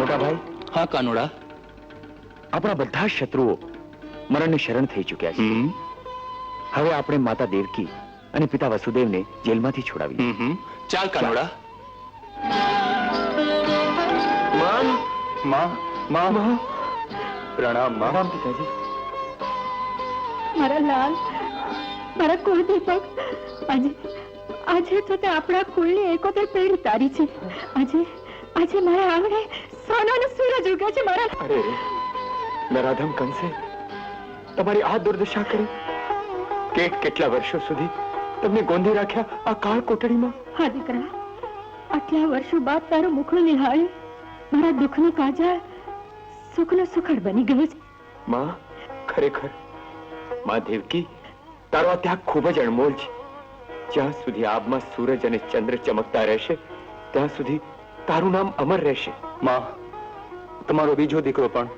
મોટા ભાઈ હા કાનોડા. આપણા બધા શત્રુઓ મરણને શરણ થઈ ચૂક્યા છે. હવે આપણે માતા દેવકી અને પિતા વસુદેવને જેલમાંથી હમ. ચાલ કાનોડા. માં માં માં. પ્રણામમાં. પિતાજી. મારા લાલ મારા કુળદીપક આજે આજે તો તે આપણા કુળની એકોતેર પેઢી તારી છે. આજે આજે મારા આંગણે સોનાનો સૂરજ ઉગે છે મારા. અરે નરાધમ કંસે તમારી આ દુર્દશા કરી. કેટ કેટલા વર્ષો સુધી તમને ગોંધી રાખ્યા આ કાળ કોટડીમાં? હા દીકરા. આટલા વર્ષો બાદ તારું મુખડું નિહાળી મારા દુઃખનું કાજા સુખનો સુખડ બની ગયો છે. માં ખરેખરમાં દેવકી તારો આ ત્યાગ ખૂબ જ અણમોલ છે. જ્યાં સુધી આબમાં સૂરજ અને ચંદ્ર ચમકતા રહેશે ત્યાં સુધી તારું નામ અમર રહેશે. માં તમારો બીજો દીકરો પણ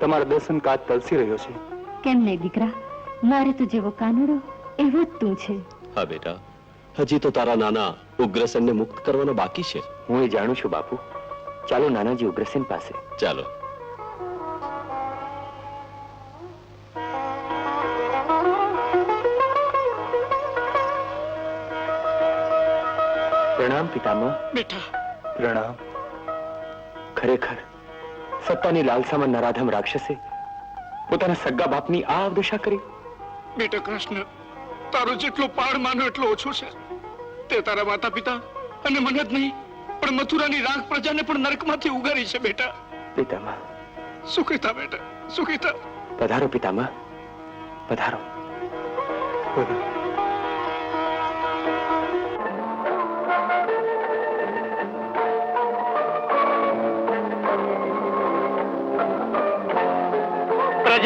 તમારા દર્શન કાચ તલસી રહ્યો છે. કેમ નહીં દીકરા? મારે તો જેવો કાનુડો એવો જ તું છે. હા બેટા. હજી તો તારા નાના ઉગ્રસેનને મુક્ત કરવાનો બાકી છે. હું એ જાણું છું બાપુ. ચાલો નાનાજી ઉગ્રસેન પાસે. ચાલો. પ્રણામ પિતામહ. બેટા. પ્રણામ. ખરેખર. સત્તાની લાલસામાં નરાધમ રાક્ષસે પોતાના સગા બાપની આ અવદશા કરી. બેટા કૃષ્ણ તારો જેટલો પાડ માનો એટલો ઓછો છે. તે તારા માતા પિતા અને મને જ નહીં પણ મથુરાની રાખ પ્રજાને પણ નરકમાંથી ઉગારી છે બેટા. પિતામાં. સુખીતા બેટા સુખીતા. પધારો પિતામાં. પધારો.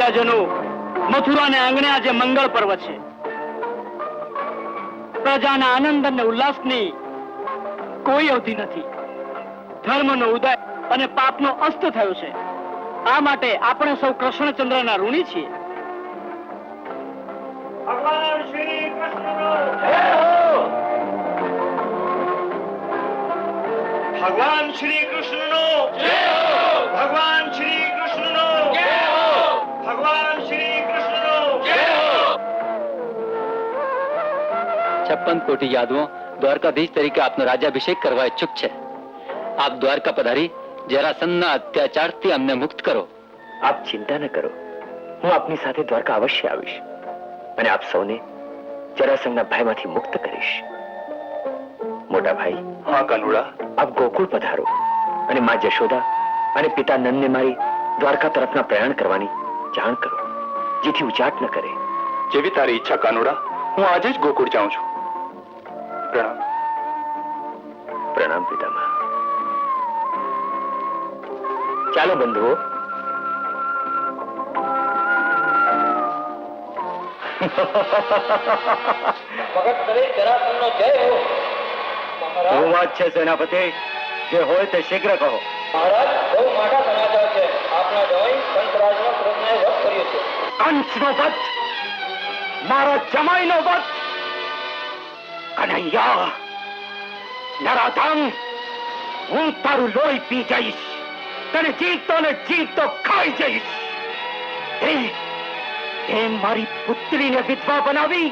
પ્રજાજનો મથુરાને આંગણે આજે મંગળ પર્વ છે. પ્રજાના આનંદ અને ઉલ્લાસની કોઈ અવધિ નથી. ધર્મનો ઉદય અને પાપનો અસ્ત થયો છે. આ માટે આપણે સૌ કૃષ્ણચંદ્રના ઋણી છીએ. ભગવાન શ્રી કૃષ્ણનો ભગવાન શ્રી કૃષ્ણનો ભગવાન શ્રી છપ્પન કોટી યાદવો દ્વારકાધીશ તરીકે આપનો રાજ્યાભિષેક કરવા ઈચ્છુક છે. આપ દ્વારકા પધારી જરાસંધના અત્યાચારથી અમને મુક્ત કરો. આપ ચિંતા ન કરો. હું આપની સાથે દ્વારકા અવશ્ય આવીશ. અને આપ સૌને જરાસંઘના ભયમાંથી મુક્ત કરીશ. મોટા ભાઈ હા કનુડા. આપ ગોકુળ પધારો અને માં જશોદા અને પિતા નંદને મારી દ્વારકા તરફના પ્રયાણ કરવાની જાણ કરો. જેથી ઉચાટ ન કરે. જેવી તારી ઈચ્છા કાનુડા. હું આજે જ ગોકુળ જાઉં છું. પ્રણામ પ્રણામ પિતામાં. ચાલો બંધુઓ. શું વાત છે સેનાપતિ. જે હોય તે શીઘ્ર કહો. મહારાજ બહુ મોટા સમાચાર છે. આપના જવાઈ કંસરાજનો ક્રોધને વધ કર્યો છે. કંસનો વધ. મારા જમાઈનો વધ. કનૈયા નરાધમ હું તારું લોહી પી જઈશ તને જીતતો ને જીતતો ખાઈ જઈશ તે મારી પુત્રીને વિધવા બનાવી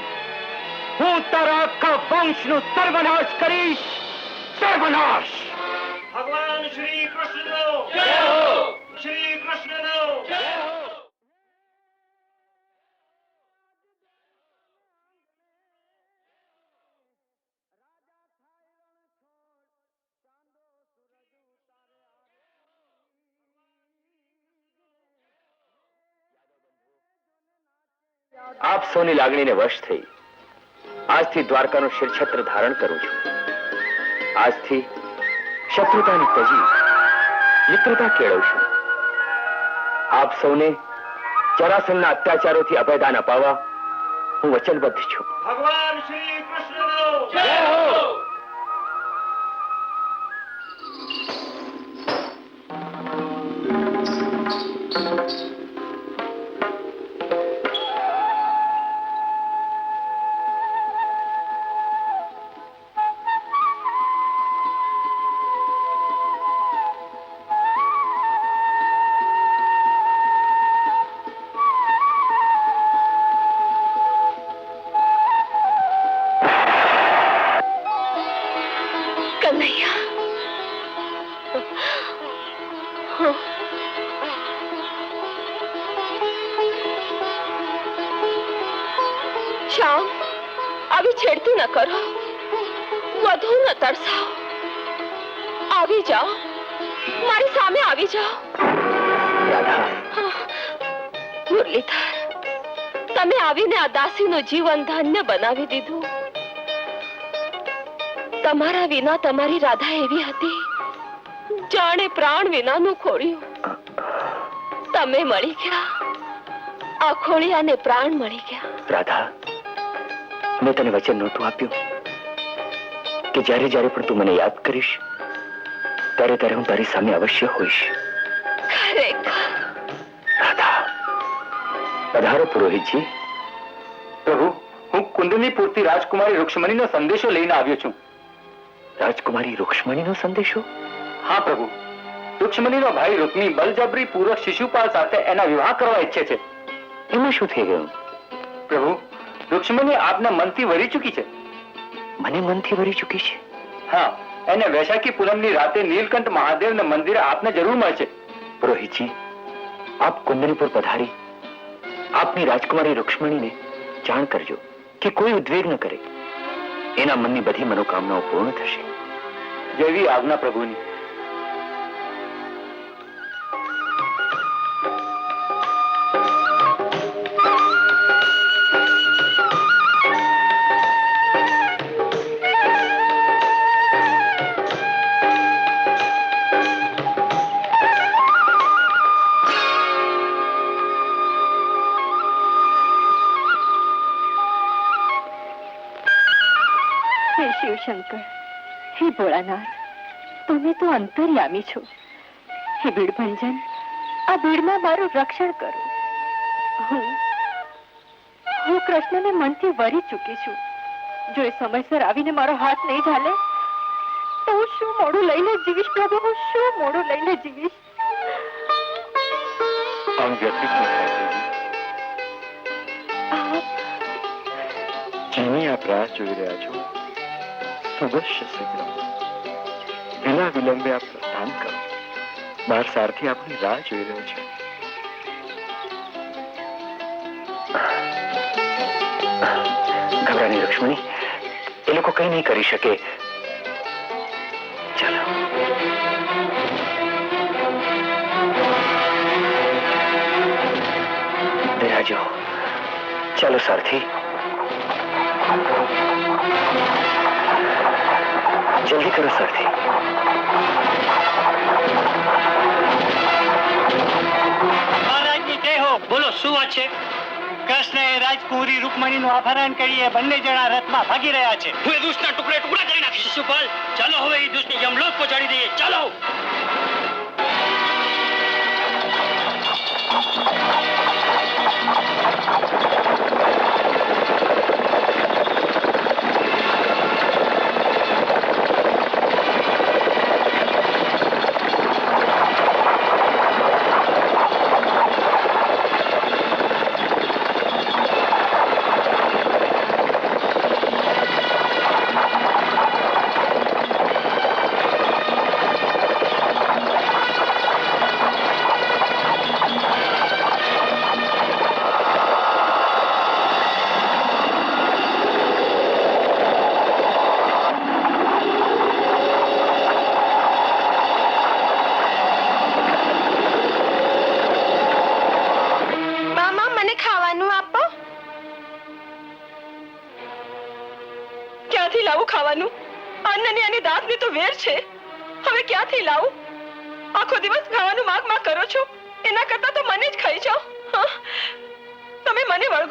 હું તારા આખા વંશનો સર્વનાશ કરીશ સર્વનાશ ભગવાન શ્રી કૃષ્ણનો જય હો શ્રી કૃષ્ણનો જય હો સૌની લાગણીને વશ થઈ આજથી દ્વારકાનું શિરછત્ર ધારણ કરું છું. આજથી શત્રુતાની તજી મિત્રતા કેળવશું આપ સૌને જરાસંઘના અત્યાચારોથી અભયદાન અપાવવા હું વચનબદ્ધ છું. ભગવાન શ્રી કૃષ્ણનો. જય હો! આવીને જીવન ધન્ય બનાવી દીધું. તમારા વિના તમારી રાધા એવી હતી જાણે પ્રાણ વિનાનું ખોળ્યું. તમે મળી ગયા આ ખોળિયાને પ્રાણ મળી ગયા. રાધા મેં તને વચન નહોતું આપ્યું કે જ્યારે જ્યારે પણ તું મને યાદ કરીશ ત્યારે ત્યારે હું તારી સામે અવશ્ય હોઈશ. ખરેખર? રાધા પધારો પુરોહિતજી. પ્રભુ હું કુંડલીપુરથી રાજકુમારી રૂક્ષ્મણીનો સંદેશો લઈને આવ્યો છું. રાજકુમારી રૂક્ષ્મણીનો સંદેશો? હા પ્રભુ. રૂક્ષ્મણીનો ભાઈ રૂક્મી બલજબરી પૂર્વક શિશુપાલ સાથે એના વિવાહ કરવા ઈચ્છે છે. એમાં શું થઈ ગયું? પ્રભુ રૂક્ષ્મણી આપના મનથી વરી ચૂકી છે. મને મનથી વરી ચૂકી છે? હા એને વૈશાખી પૂનમની રાતે નીલકંઠ મહાદેવને મંદિરે આપને જરૂર મળશે પુરોહિતજી આપ કુંદનીપુર પધારી. આપની રાજકુમારી રૂક્ષ્મણીને જાણ કરજો કે કોઈ ઉદ્વેગ ન કરે. એના મનની બધી મનોકામનાઓ પૂર્ણ થશે. જેવી આજ્ઞા પ્રભુની. અંતર્યામી છો. હે ભીડભંજન આ ભીડમાં મારું રક્ષણ કરો. હું હું કૃષ્ણને મનથી વરી ચૂકી છું. જો એ સમયસર આવીને મારો હાથ નહીં ઝાલે તો હું શું મોડું લઈને જીવીશ પ્રભુ? હું શું મોડું લઈને જીવીશ? જેની આપ રાહ જોઈ રહ્યા છો અવશ્ય શીઘ્ર. વિના વિલંબે આપ પ્રસ્થાન કરો. બાર સારથી આપની રાહ જોઈ રહ્યો છે. ગભરાની લક્ષ્મણી એ લોકો કઈ નહીં કરી શકે. ચાલો. બિરાજો ચાલો સારથી. જલ્દી કરો સારથી. મહારાજની જય હો. બોલો શું વાત છે? કૃષ્ણએ રાજકુમારી રૂકમણીનું અપહરણ કરી એ બંને જણા રથમાં ભાગી રહ્યા છે. હું એ દુષ્ટના ટુકડે ટુકડા કરી નાખીશ. ચાલો હવે એ દુષ્ટને યમલોક પહોંચાડી દઈએ. ચાલો!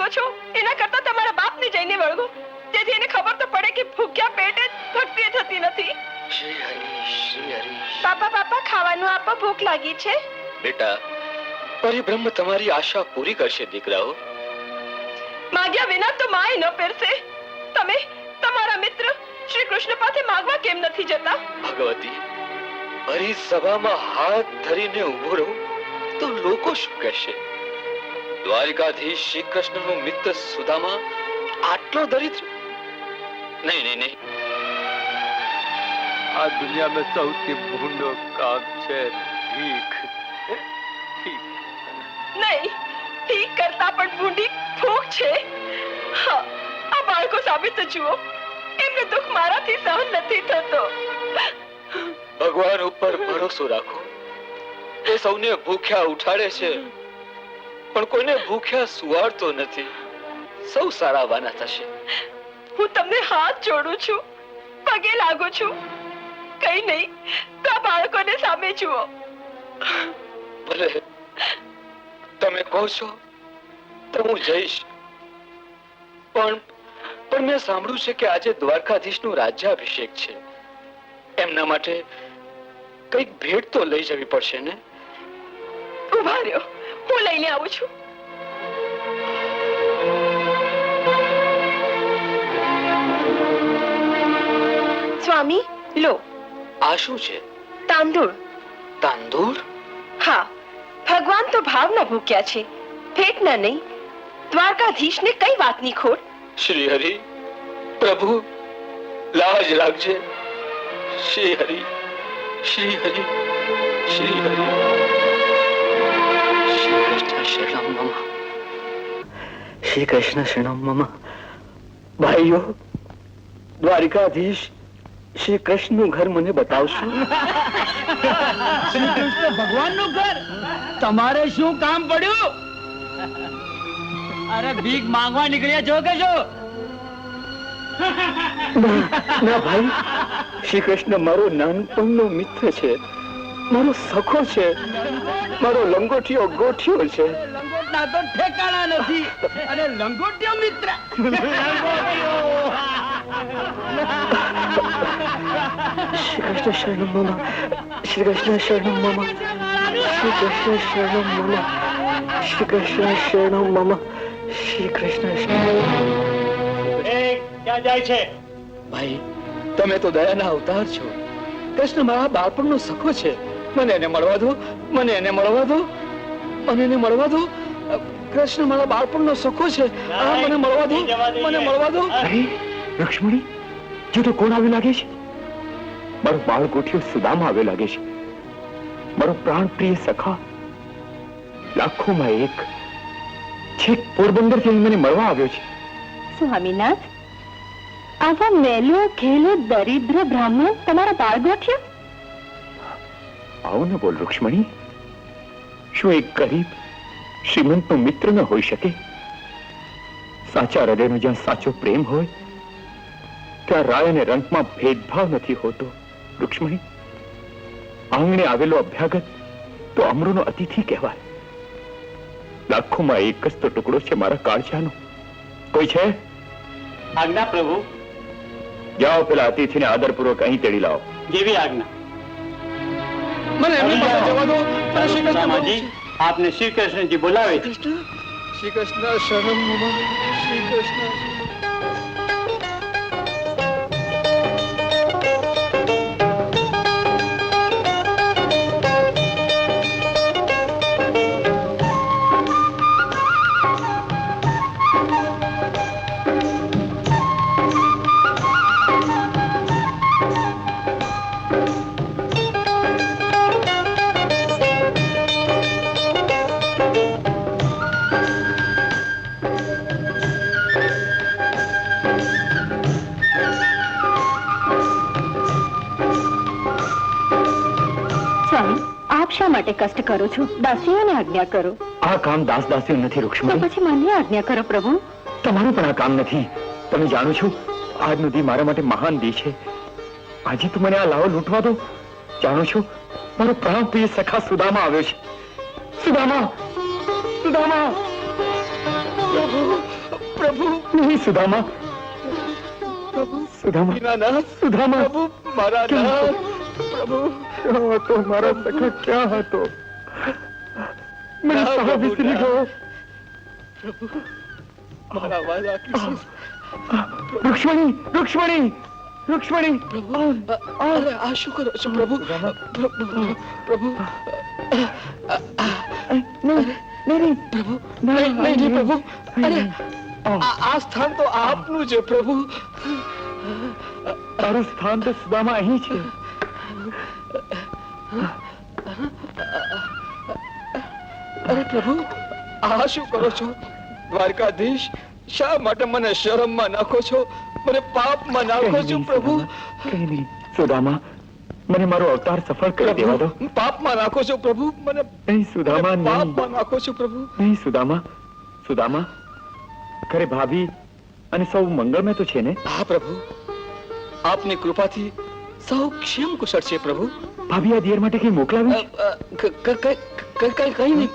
મને છો? એના કરતા તમારા બાપને જઈને વળગો. જેથી એને ખબર તો પડે કે ભૂખ્યા પેટે ભક્તિ થતી નથી. પાપા પાપા ખાવાનું આપો ભૂખ લાગી છે. બેટા પરિબ્રહ્મ તમારી આશા પૂરી કરશે દીકરાઓ. માગ્યા વિના તો માય ન પહેરશે. તમે તમારા મિત્ર શ્રી કૃષ્ણ પાસે માગવા કેમ નથી જતા? ભગવતી ભરી સભામાં હાથ ધરીને ઊભો રહું તો લોકો શું કહેશે? દ્વારિકાધીશ શ્રી કૃષ્ણનો મિત્ર સુદામા આટલો દરિદ્ર? નહીં નહીં નહીં. આ દુનિયામાં સૌથી ભૂંડો કામ છે ભીખ. નહીં ભીખ કરતા પણ ભૂંડી ભૂખ છે. હા આ બાળકો સામે તો જુઓ એમને દુઃખ મારાથી સહન નથી થતો. ભગવાન ઉપર ભરોસો રાખો. એ સૌને ભૂખ્યા ઉઠાડે છે. પણ કોઈને ભૂખ્યા સુવાડતો નથી. સૌ સારાવાના થશે. હું તમને હાથ જોડું છું પગે લાગુ છું. કઈ નહીં તો આ બાળકોને સામે જુઓ. ભલે. તમે કહો છો તો હું જઈશ. પણ પણ મેં સાંભળ્યું છે કે આજે દ્વારકાધીશનું રાજ્યાભિષેક છે. એમના માટે કંઈક ભેટ તો લઈ જવી પડશે ને? ઊભા રહ્યો. હું લઈને આવું છું. સ્વામી લો. આ શું છે? તાંદૂળ. તાંદૂળ? હા ભગવાન તો ભાવના ભૂક્યા છે. ભેટના નહીં દ્વારકાધીશને કઈ વાતની ખોટ? શ્રી હરિ પ્રભુ લાજ રાખજે. શ્રી હરિ શ્રી હરિ શ્રી હરિ શરણમ મમ શ્રી કૃષ્ણ શરણમ મમ ભાઈઓ દ્વારિકાધીશ શ્રી કૃષ્ણનું ઘર મને બતાવશો શ્રી કૃષ્ણ ભગવાનનું ઘર તમારે શું કામ પડ્યું અરે ભીખ માંગવા નીકળ્યા છો કે છો ના ભાઈ શ્રી કૃષ્ણ મારો નાનપણનો મિત્ર છે મારો સખો છે. મારો લંગોટીઓ ગોઠિયો છે. લંગોટના તો ઠેકાણા નથી. અને લંગોટિયો મિત્ર. શ્રી કૃષ્ણ શરણમ મમ. શ્રી કૃષ્ણ શરણમ મમ. શ્રી કૃષ્ણ શરણમ મમ. શ્રી કૃષ્ણ શરણમ મમ. શ્રી કૃષ્ણ શરણમ ક્યાં જાય છે? ભાઈ તમે તો દયાના અવતાર છો. કૃષ્ણ મારા બાળપણનો સખો છે. મને એને મળવા દો મને એને મળવા દો મને એને મળવા દો. કૃષ્ણ મારા બાળપણનો સખો છે. આ મને મળવા દો મને મળવા દો. અરે લક્ષ્મણી જો તો કોણ આવી લાગે છે? મારો બાળ ગોઠિયો સુદામા આવે લાગે છે. મારો પ્રાણ પ્રિય સખા લાખોમાં એક છેક પોરબંદરથી મને મળવા આવ્યો છે. સ્વામીનાથ આવા મેલો ખેલો દરિદ્ર બ્રાહ્મણ તમારા બાળ ગોઠ્યો? આવો ને બોલ રૂક્ષ્મણી. શું એક ગરીબ શ્રીમંતનો મિત્ર ન હોઈ શકે? સાચા હૃદયનો જ્યાં સાચો પ્રેમ હોય ત્યાં રાય અને રંગમાં ભેદભાવ નથી હોતો. રૂક્ષ્મણી આંગણે આવેલો અભ્યાગત તો અમરોનો અતિથિ કહેવાય. લાખોમાં એક જ તો ટુકડો છે મારા કાળજાનો. કોઈ છે? આજ્ઞા પ્રભુ. જાઓ પેલા અતિથિને આદરપૂર્વક અહીં તેડી લાવો. જેવી આજ્ઞા. મને એમની પાસે જવા દો. મને શ્રી કૃષ્ણ આપને શ્રી કૃષ્ણજી બોલાવે છે. કૃષ્ણ શ્રી કૃષ્ણ શરણમ મમ શ્રી કૃષ્ણ શા માટે કષ્ટ કરો છો? દાસીઓને આજ્ઞા કરો. આ કામ દાસ દાસીઓ નથી તો રૂક્ષ્મણી પછી મને આજ્ઞા કરો પ્રભુ. તમારું પણ આ કામ નથી. તમે જાણો છો આજનો દી મારા માટે મહાન દી છે. આજે તું મને આ લાવો લૂંટવા દો. જાણો છો મારો પ્રાણ પ્રિય સખા સુદામા આવ્યો છે. સુદામા! સુદામા! પ્રભુ પ્રભુ! નહીં સુદામા. સુદામા. સુદામા. પ્રભુ મારા નાથ. પ્રભુ ક્યાં હતો મારા સખા ક્યાં હતો? મને સાહ વિસરી. ગયો મારા વાલા રુક્ષ્મણી રુક્ષ્મણી રૂક્ષ્મણી. અરે આ શું કરો છો પ્રભુ? પ્રભુ નહીં નહીં પ્રભુ નહીં નહીં પ્રભુ. અરે આ આ સ્થાન તો આપનું છે પ્રભુ. તારું સ્થાન તો સુદામા અહીં છે. અરે પ્રભુ આ શું કરો છો? દ્વારકાધીશ શા માટે મને શરમમાં નાખો છો? મને પાપમાં નાખો છો પ્રભુ? કઈ નહીં સુદામા. મને મારો અવતાર સફળ કરી દેવા દો. પાપમાં નાખો છો પ્રભુ. મને નહીં સુદામા નહીં. પાપમાં નાખો છો પ્રભુ. નહીં સુદામા. સુદામા ઘરે ભાભી અને સૌ મંગળમય તો છે ને? હા પ્રભુ. આપની કૃપાથી સૌ ક્ષેમ કુશળ છે પ્રભુ. ભાભી આ દિયર માટે કઈ મોકલાવી? અ, અ, ક- ક- ક- ક- કઈ કઈ નહીં?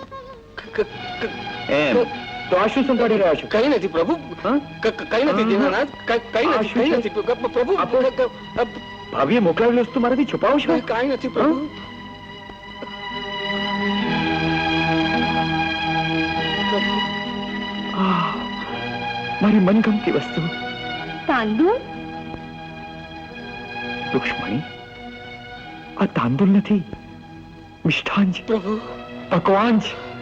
એમ. તો આ શું સંભાળી રહ્યા છો? કઈ નથી પ્રભુ. કઈ નથી હા. કઈ કઈ નથી કઈ નથી. પ્રભુ. ભાભીએ મોકલાવેલી વસ્તુ મારાથી છુપાવો છો કઈ કાંઈ નથી પ્રભુ. મારી મનગમતી વસ્તુ. તાંદુળ? રૂક્ષ્મણી આ તાંદુલ નથી. મિષ્ઠાન છે પ્રભુ. પકવાન છે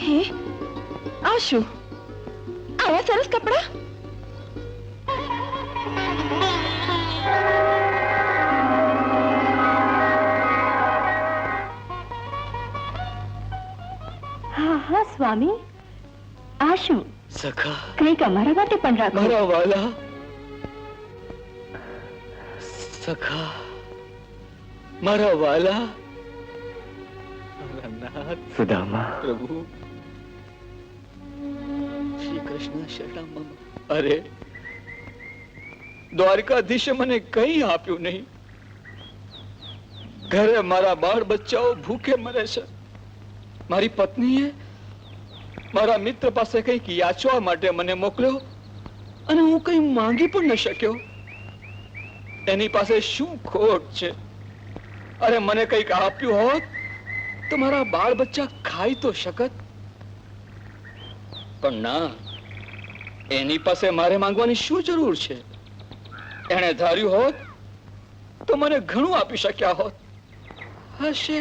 હે? આ શું? આવા સરસ કપડા? સ્વામી આ શું? સખા. કંઈક અમારા માટે પણ રાખો. મારા વાલા. સખા. મારા વાલા. સુદામા. પ્રભુ. શ્રી કૃષ્ણ શરણમ અરે દ્વારકાધીશે મને કઈ આપ્યું નહીં. ઘરે મારા બાળ બચ્ચાઓ ભૂખે મરે છે. મારી પત્નીએ મારા મિત્ર પાસે કંઈક યાચવા માટે મને મોકલ્યો અને હું કંઈ માંગી પણ ન શક્યો. એની પાસે શું ખોટ છે? અરે મને કંઈક આપ્યું હોત તો મારા બાળ બચ્ચા ખાઈ તો શકત. પણ ના, એની પાસે મારે માંગવાની શું જરૂર છે? એણે ધાર્યું હોત તો મને ઘણું આપી શક્યા હોત. હશે.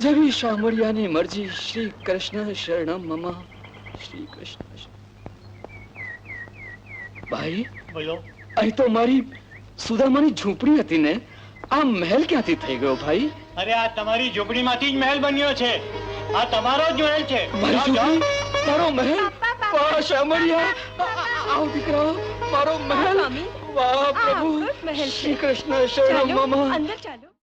જેવી શામળિયાની મરજી શ્રી કૃષ્ણ શરણમ મમ શ્રી કૃષ્ણ ભાઈ બોલો અહીં તો મારી સુદામાની ઝૂંપડી હતી ને આ મહેલ ક્યાંથી થઈ ગયો ભાઈ અરે આ તમારી ઝૂંપડીમાંથી જ મહેલ બન્યો છે આ તમારો જ મહેલ છે મારી મહેલ? વાહ શામળિયા આવ દીકરા મારો મહેલ. વાહ પ્રભુ. મહેલ શ્રી કૃષ્ણ શરણમ મમા. અંદર ચાલો.